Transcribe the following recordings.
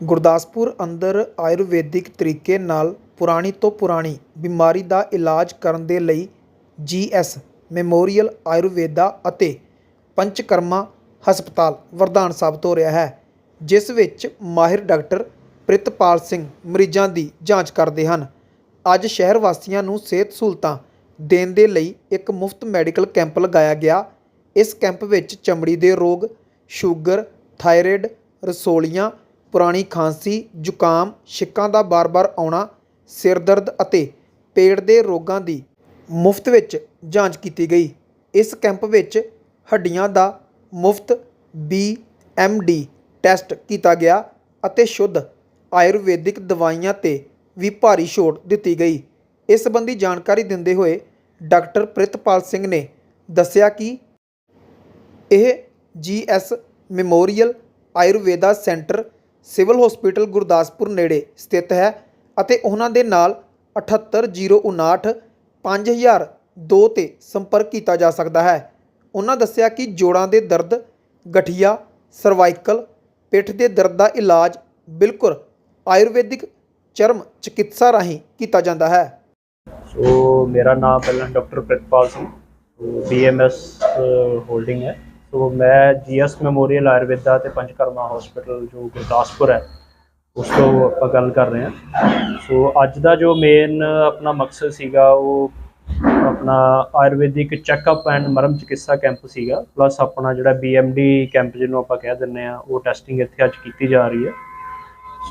ਗੁਰਦਾਸਪੁਰ ਅੰਦਰ ਆਯੁਰਵੈਦਿਕ ਤਰੀਕੇ ਨਾਲ ਪੁਰਾਣੀ ਤੋਂ ਪੁਰਾਣੀ ਬਿਮਾਰੀ ਦਾ ਇਲਾਜ ਕਰਨ ਦੇ ਲਈ ਜੀ ਐੱਸ ਮੈਮੋਰੀਅਲ ਆਯੁਰਵੇਦਾ ਅਤੇ ਪੰਚਕਰਮਾ ਹਸਪਤਾਲ ਵਰਧਾਨ ਸਾਬਤ ਹੋ ਰਿਹਾ ਹੈ, ਜਿਸ ਵਿੱਚ ਮਾਹਿਰ ਡਾਕਟਰ ਪ੍ਰਿਤਪਾਲ ਸਿੰਘ ਮਰੀਜ਼ਾਂ ਦੀ ਜਾਂਚ ਕਰਦੇ ਹਨ। ਅੱਜ ਸ਼ਹਿਰ ਵਾਸੀਆਂ ਨੂੰ ਸਿਹਤ ਸਹੂਲਤਾਂ ਦੇਣ ਦੇ ਲਈ ਇੱਕ ਮੁਫਤ ਮੈਡੀਕਲ ਕੈਂਪ ਲਗਾਇਆ ਗਿਆ। ਇਸ ਕੈਂਪ ਵਿੱਚ ਚਮੜੀ ਦੇ ਰੋਗ, ਸ਼ੂਗਰ, ਥਾਇਰਾਇਡ, ਰਸੋਲੀਆਂ ਪੁਰਾਣੀ ਖਾਂਸੀ, ਜ਼ੁਕਾਮ, ਛਿੱਕਾਂ ਦਾ ਬਾਰ-ਬਾਰ ਆਉਣਾ ਸਿਰ ਦਰਦ ਅਤੇ ਪੇਟ ਦੇ ਰੋਗਾਂ ਦੀ ਮੁਫਤ ਵਿੱਚ ਜਾਂਚ ਕੀਤੀ ਗਈ। ਇਸ ਕੈਂਪ ਵਿੱਚ ਹੱਡੀਆਂ ਦਾ ਮੁਫਤ ਬੀ ਐਮ ਡੀ ਟੈਸਟ ਕੀਤਾ ਗਿਆ ਅਤੇ ਸ਼ੁੱਧ ਆਯੁਰਵੈਦਿਕ ਦਵਾਈਆਂ ਤੇ ਵੀ ਭਾਰੀ ਛੋਟ ਦਿੱਤੀ ਗਈ। ਇਸ ਸੰਬੰਧੀ ਜਾਣਕਾਰੀ ਦਿੰਦੇ ਹੋਏ ਡਾਕਟਰ ਪ੍ਰਿਤਪਾਲ ਸਿੰਘ ਨੇ ਦੱਸਿਆ ਕਿ ਇਹ GS memorial Ayurveda centre civil hospital Gurdaspur ਨੇੜੇ ਸਥਿਤ ਹੈ ਅਤੇ ਉਹਨਾਂ ਦੇ ਨਾਲ 78059 5002 ਤੇ ਸੰਪਰਕ ਕੀਤਾ ਜਾ ਸਕਦਾ ਹੈ। ਉਹਨਾਂ ਦੱਸਿਆ ਕਿ ਜੋੜਾਂ ਦੇ ਦਰਦ, ਗਠੀਆ, ਸਰਵਾਈਕਲ, ਪਿੱਠ ਦੇ ਦਰਦ ਦਾ ਇਲਾਜ ਬਿਲਕੁਲ ਆਯੁਰਵੈਦਿਕ ਚਰਮ ਚਿਕਿਤਸਾ ਰਾਹੀਂ ਕੀਤਾ ਜਾਂਦਾ ਹੈ। ਸੋ ਮੇਰਾ ਨਾਮ ਪਹਿਲਾਂ doctor Pritpal Singh BMS holding ਹੈ। ਸੋ ਮੈਂ ਜੀਐਸ ਮੈਮੋਰੀਅਲ ਆਯੁਰਵੇਦਾ ਤੇ ਪੰਚਕਰਮਾ ਹਸਪੀਟਲ ਜੋ ਗੁਰਦਾਸਪੁਰ ਹੈ, ਉਸ ਤੋਂ ਆਪਾਂ ਗੱਲ ਕਰ ਰਹੇ ਹਾਂ। ਸੋ ਅੱਜ ਦਾ ਜੋ ਮੇਨ ਆਪਣਾ ਮਕਸਦ ਸੀਗਾ, ਉਹ ਆਪਣਾ ਆਯੁਰਵੈਦਿਕ ਚੈੱਕਅਪ ਐਂਡ ਮਰਮ ਚਿਕਿਤਸਾ ਕੈਂਪ ਸੀਗਾ ਪਲੱਸ ਆਪਣਾ ਜਿਹੜਾ ਬੀਐਮਡੀ ਕੈਂਪ ਜਿਹਨੂੰ ਆਪਾਂ ਕਹਿ ਦਿੰਦੇ ਆ ਉਹ ਟੈਸਟਿੰਗ ਇੱਥੇ ਅੱਜ ਕੀਤੀ ਜਾ ਰਹੀ ਹੈ।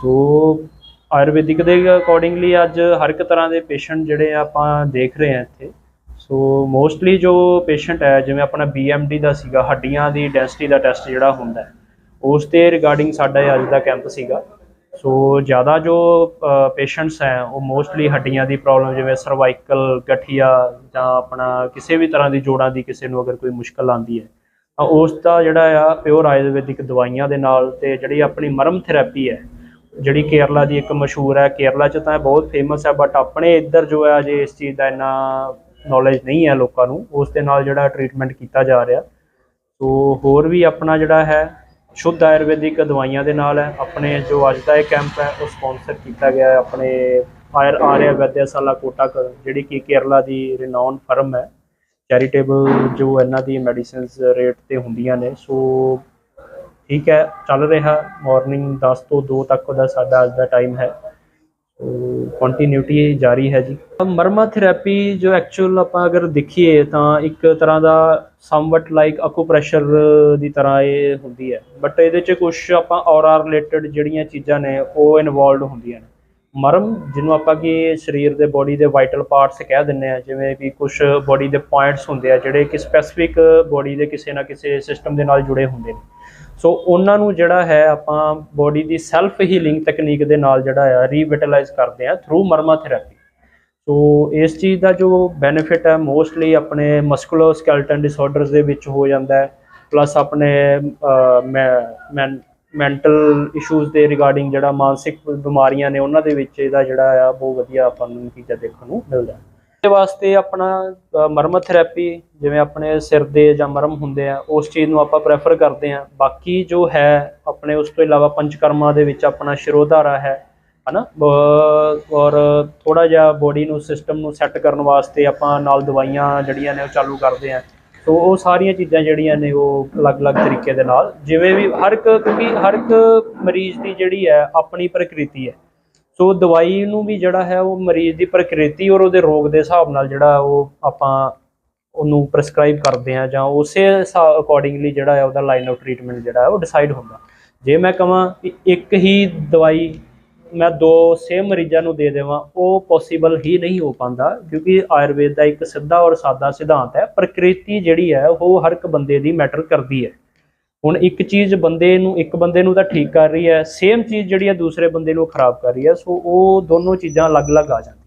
ਸੋ ਆਯੁਰਵੈਦਿਕ ਦੇ ਅਕੋਰਡਿੰਗਲੀ ਅੱਜ ਹਰ ਇੱਕ ਤਰ੍ਹਾਂ ਦੇ ਪੇਸ਼ੈਂਟ ਜਿਹੜੇ ਆਪਾਂ ਦੇਖ ਰਹੇ ਹਾਂ ਇੱਥੇ। ਸੋ ਮੋਸਟਲੀ ਜੋ ਪੇਸ਼ੈਂਟ ਹੈ, ਜਿਵੇਂ ਆਪਣਾ ਬੀਐਮਡੀ ਦਾ ਸੀਗਾ, ਹੱਡੀਆਂ ਦੀ ਡੈਂਸਿਟੀ ਦਾ ਟੈਸਟ ਜਿਹੜਾ ਹੁੰਦਾ ਉਸ 'ਤੇ ਰਿਗਾਰਡਿੰਗ ਸਾਡਾ ਇਹ ਅੱਜ ਦਾ ਕੈਂਪ ਸੀਗਾ। ਸੋ ਜ਼ਿਆਦਾ ਜੋ ਪੇਸ਼ੈਂਟਸ ਹੈ, ਉਹ ਮੋਸਟਲੀ ਹੱਡੀਆਂ ਦੀ ਪ੍ਰੋਬਲਮ ਜਿਵੇਂ ਸਰਵਾਈਕਲ ਗਠੀਆ ਜਾਂ ਆਪਣਾ ਕਿਸੇ ਵੀ ਤਰ੍ਹਾਂ ਦੀ ਜੋੜਾਂ ਦੀ ਕਿਸੇ ਨੂੰ ਅਗਰ ਕੋਈ ਮੁਸ਼ਕਲ ਆਉਂਦੀ ਹੈ, ਤਾਂ ਉਸ ਦਾ ਜਿਹੜਾ ਆ ਪਿਓਰ ਆਯੁਰਵੈਦਿਕ ਦਵਾਈਆਂ ਦੇ ਨਾਲ ਤੇ ਜਿਹੜੀ ਆਪਣੀ ਮਰਮ ਥੈਰੇਪੀ ਹੈ, ਜਿਹੜੀ ਕੇਰਲਾ ਦੀ ਇੱਕ ਮਸ਼ਹੂਰ ਹੈ, ਕੇਰਲਾ 'ਚ ਤਾਂ ਇਹ ਬਹੁਤ ਫੇਮਸ ਹੈ ਬਟ ਆਪਣੇ ਇੱਧਰ ਜੋ ਹੈ ਜੇ ਇਸ ਚੀਜ਼ ਦਾ ਇੰਨਾ ਨੌਲੇਜ ਨਹੀਂ ਹੈ ਲੋਕਾਂ ਨੂੰ, ਉਸ ਦੇ ਨਾਲ ਜਿਹੜਾ ਟ੍ਰੀਟਮੈਂਟ ਕੀਤਾ ਜਾ ਰਿਹਾ। ਸੋ ਹੋਰ ਵੀ ਆਪਣਾ ਜਿਹੜਾ ਹੈ, ਸ਼ੁੱਧ ਆਯੁਰਵੈਦਿਕ ਦਵਾਈਆਂ ਦੇ ਨਾਲ ਹੈ। ਆਪਣੇ ਜੋ ਅੱਜ ਦਾ ਇਹ ਕੈਂਪ ਹੈ, ਉਹ ਸਪਾਂਸਰ ਕੀਤਾ ਗਿਆ ਹੈ ਆਪਣੇ ਆਯਰ ਆਰਿਆ ਵੈਦਿਆਸ਼ਾਲਾ ਕੋਟਕ ਜਿਹੜੀ ਕਿ ਕੇਰਲਾ ਦੀ ਰਿਨਾਊਨ ਫਰਮ ਹੈ। ਚੈਰੀਟੇਬਲ ਜੋ ਇਹਨਾਂ ਦੀ ਮੈਡੀਸਿਨਸ ਰੇਟ ਤੇ ਹੁੰਦੀਆਂ ਨੇ। ਸੋ ਠੀਕ ਹੈ, ਚੱਲ ਰਿਹਾ। ਮਾਰਨਿੰਗ 10 ਤੋਂ 2 ਤੱਕ ਦਾ ਸਾਡਾ ਅੱਜ ਦਾ ਟਾਈਮ ਹੈ। ਕੰਟੀਨਿਊਟੀ ਜਾਰੀ ਹੈ ਜੀ। ਮਰਮਾ ਥੈਰੇਪੀ ਜੋ ਐਕਚੁਅਲ ਆਪਾਂ ਅਗਰ ਦੇਖੀਏ ਤਾਂ ਇੱਕ ਤਰ੍ਹਾਂ ਦਾ ਸਮਵਟ ਲਾਈਕ ਅਕੂਪ੍ਰੈਸ਼ਰ ਦੀ ਤਰ੍ਹਾਂ ਇਹ ਹੁੰਦੀ ਹੈ। ਬਟ ਇਹਦੇ 'ਚ ਕੁਝ ਆਪਾਂ ਔਰਾ ਰਿਲੇਟਡ ਜਿਹੜੀਆਂ ਚੀਜ਼ਾਂ ਨੇ, ਉਹ ਇਨਵੋਲਡ ਹੁੰਦੀਆਂ ਨੇ। ਮਰਮ, ਜਿਹਨੂੰ ਆਪਾਂ ਕਿ ਸਰੀਰ ਦੇ ਬੋਡੀ ਦੇ ਵਾਈਟਲ ਪਾਰਟਸ ਕਹਿ ਦਿੰਨੇ ਆ ਜਿਵੇਂ ਕਿ ਕੁਝ ਬੋਡੀ ਦੇ ਪੁਆਇੰਟਸ ਹੁੰਦੇ ਆ, ਜਿਹੜੇ ਕਿ ਸਪੈਸੀਫਿਕ ਬੋਡੀ ਦੇ ਕਿਸੇ ਨਾ ਕਿਸੇ ਸਿਸਟਮ ਦੇ ਨਾਲ ਜੁੜੇ ਹੁੰਦੇ ਨੇ। ਸੋ ਉਹਨਾਂ ਨੂੰ ਜਿਹੜਾ ਹੈ ਆਪਾਂ ਬੋਡੀ ਦੀ ਸੈਲਫ ਹੀਲਿੰਗ ਤਕਨੀਕ ਦੇ ਨਾਲ ਜਿਹੜਾ ਆ ਰੀਵਿਟਲਾਈਜ਼ ਕਰਦੇ ਆ ਥਰੂ ਮਰਮਾ ਥੈਰੇਪੀ ਸੋ ਇਸ ਚੀਜ਼ ਦਾ ਜੋ ਬੈਨੀਫਿਟ ਹੈ ਮੋਸਟਲੀ ਆਪਣੇ ਮਸਕੂਲਰ ਸਕੈਲਟਨ ਡਿਸਆਰਡਰਸ ਦੇ ਵਿੱਚ ਹੋ ਜਾਂਦਾ ਹੈ ਪਲੱਸ ਆਪਣੇ ਮੈਂਟਲ ਇਸ਼ੂਜ਼ ਦੇ ਰਿਗਾਰਡਿੰਗ ਜਿਹੜਾ ਮਾਨਸਿਕ ਬਿਮਾਰੀਆਂ ਨੇ ਉਹਨਾਂ ਦੇ ਵਿੱਚ ਇਹਦਾ ਜਿਹੜਾ ਆ, ਬਹੁਤ ਵਧੀਆ ਆਪਾਂ ਨੂੰ ਨਤੀਜਾ ਦੇਖਣ ਨੂੰ ਮਿਲਦਾ ਹੈ। ਇਹਦੇ ਵਾਸਤੇ ਆਪਣਾ ਮਰਮ ਥੈਰੇਪੀ ਜਿਵੇਂ ਆਪਣੇ ਸਿਰ ਦੇ ਜਾਂ ਮਰਮ ਹੁੰਦੇ ਆ, ਉਸ ਚੀਜ਼ ਨੂੰ ਆਪਾਂ ਪ੍ਰੈਫਰ ਕਰਦੇ ਆ ਬਾਕੀ ਜੋ ਹੈ, ਆਪਣੇ ਉਸ ਤੋਂ ਇਲਾਵਾ ਪੰਚਕਰਮਾ ਦੇ ਵਿੱਚ ਆਪਣਾ ਸ਼ਿਰੋਧਾਰਾ ਹੈ, ਹਨਾ? ਔਰ ਥੋੜਾ ਜਿਹਾ ਬੋਡੀ ਨੂੰ ਸਿਸਟਮ ਨੂੰ ਸੈੱਟ ਕਰਨ ਵਾਸਤੇ ਆਪਾਂ ਨਾਲ ਦਵਾਈਆਂ ਜਿਹੜੀਆਂ ਨੇ ਉਹ ਚਾਲੂ ਕਰਦੇ ਆ ਸੋ ਉਹ ਸਾਰੀਆਂ ਚੀਜ਼ਾਂ ਜਿਹੜੀਆਂ ਨੇ ਉਹ ਅਲੱਗ-ਅਲੱਗ ਤਰੀਕੇ ਦੇ ਨਾਲ, ਜਿਵੇਂ ਵੀ ਹਰ ਇੱਕ, ਕਿਉਂਕਿ ਹਰ ਇੱਕ ਮਰੀਜ਼ ਦੀ ਜਿਹੜੀ ਹੈ, ਆਪਣੀ ਪ੍ਰਕਿਰਤੀ ਹੈ। ਸੋ ਦਵਾਈ ਨੂੰ ਵੀ ਜਿਹੜਾ ਹੈ ਉਹ ਮਰੀਜ਼ ਦੀ ਪ੍ਰਕਿਰਤੀ ਔਰ ਉਹਦੇ ਰੋਗ ਦੇ ਹਿਸਾਬ ਨਾਲ ਜਿਹੜਾ ਉਹ ਆਪਾਂ ਉਹਨੂੰ ਪ੍ਰੈਸਕ੍ਰਾਈਬ ਕਰਦੇ ਆ ਜਾਂ ਉਸੇ ਅਕੋਰਡਿੰਗਲੀ ਜਿਹੜਾ ਹੈ ਉਹਦਾ ਲਾਈਨ ਆਫ ਟ੍ਰੀਟਮੈਂਟ ਜਿਹੜਾ ਹੈ ਉਹ ਡਿਸਾਈਡ ਹੁੰਦਾ। ਜੇ ਮੈਂ ਕਹਾਂ ਕਿ ਇੱਕ ਹੀ ਦਵਾਈ ਮੈਂ ਦੋ ਸੇਮ ਮਰੀਜ਼ਾਂ ਨੂੰ ਦੇ ਦੇਵਾਂ, ਉਹ ਪੋਸੀਬਲ ਹੀ ਨਹੀਂ ਹੋ ਪਾਉਂਦਾ ਕਿਉਂਕਿ ਆਯੁਰਵੇਦ ਦਾ ਇੱਕ ਸਿੱਧਾ ਔਰ ਸਾਦਾ ਸਿਧਾਂਤ ਹੈ, ਪ੍ਰਕਿਰਤੀ ਜਿਹੜੀ ਹੈ ਉਹ ਹਰ ਇੱਕ ਬੰਦੇ ਦੀ ਮੈਟਰ ਕਰਦੀ ਹੈ। ਹੁਣ ਇੱਕ ਚੀਜ਼ ਬੰਦੇ ਨੂੰ, ਇੱਕ ਬੰਦੇ ਨੂੰ ਤਾਂ ਠੀਕ ਕਰ ਰਹੀ ਹੈ, ਸੇਮ ਚੀਜ਼ ਜਿਹੜੀ ਹੈ ਦੂਸਰੇ ਬੰਦੇ ਨੂੰ ਖਰਾਬ ਕਰ ਰਹੀ ਹੈ, ਸੋ ਉਹ ਦੋਨੋਂ ਚੀਜ਼ਾਂ ਅਲੱਗ-ਅਲੱਗ ਆ ਜਾਂਦੀਆਂ।